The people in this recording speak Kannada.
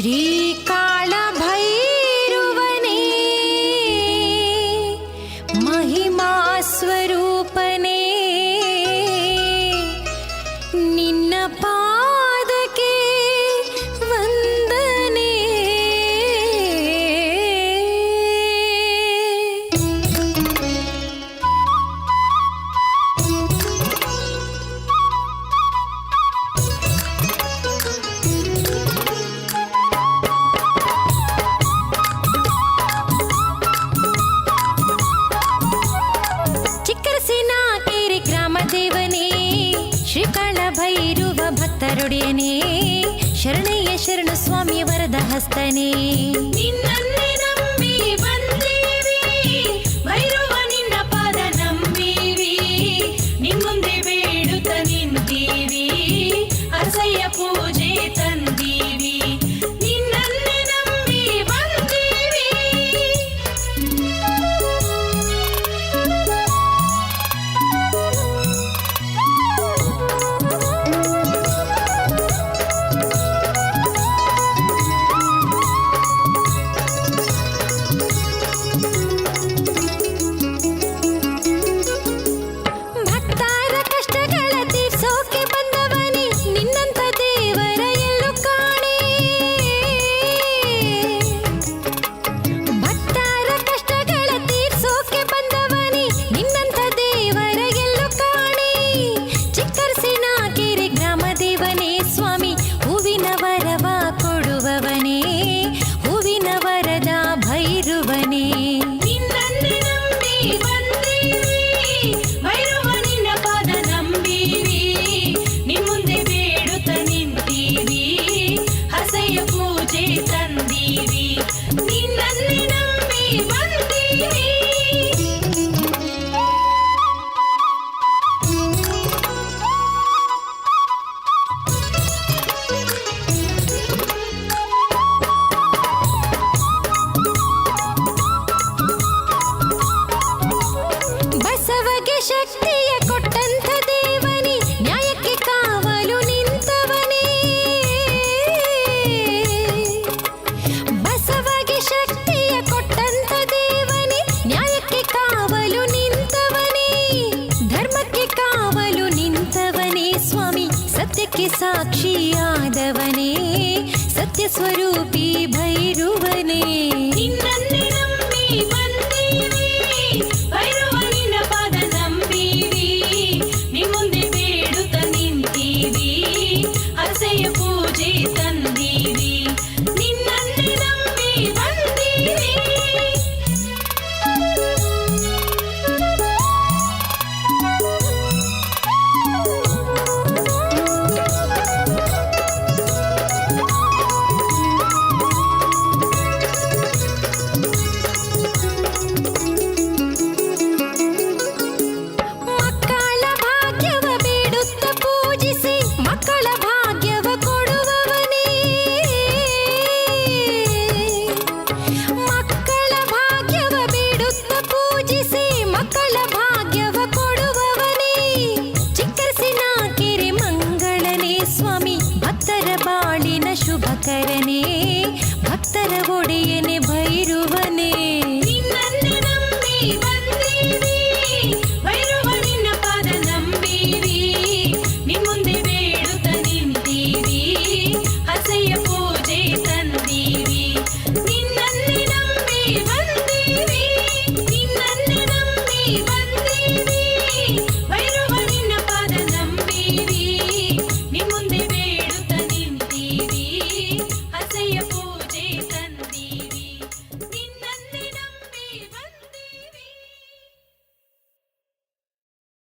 श्री ಭಕ್ತರುಡಿಯನೇ ಶರಣಯ್ಯ ಶರಣ ಸ್ವಾಮಿ ವರದ ಹಸ್ತನೇ. ನಿನ್ನನ್ನೇ ನಂಬಿ ಬಂದ सत्य के साक्षी यादवने सत्यस्वरूपी भैरुवने।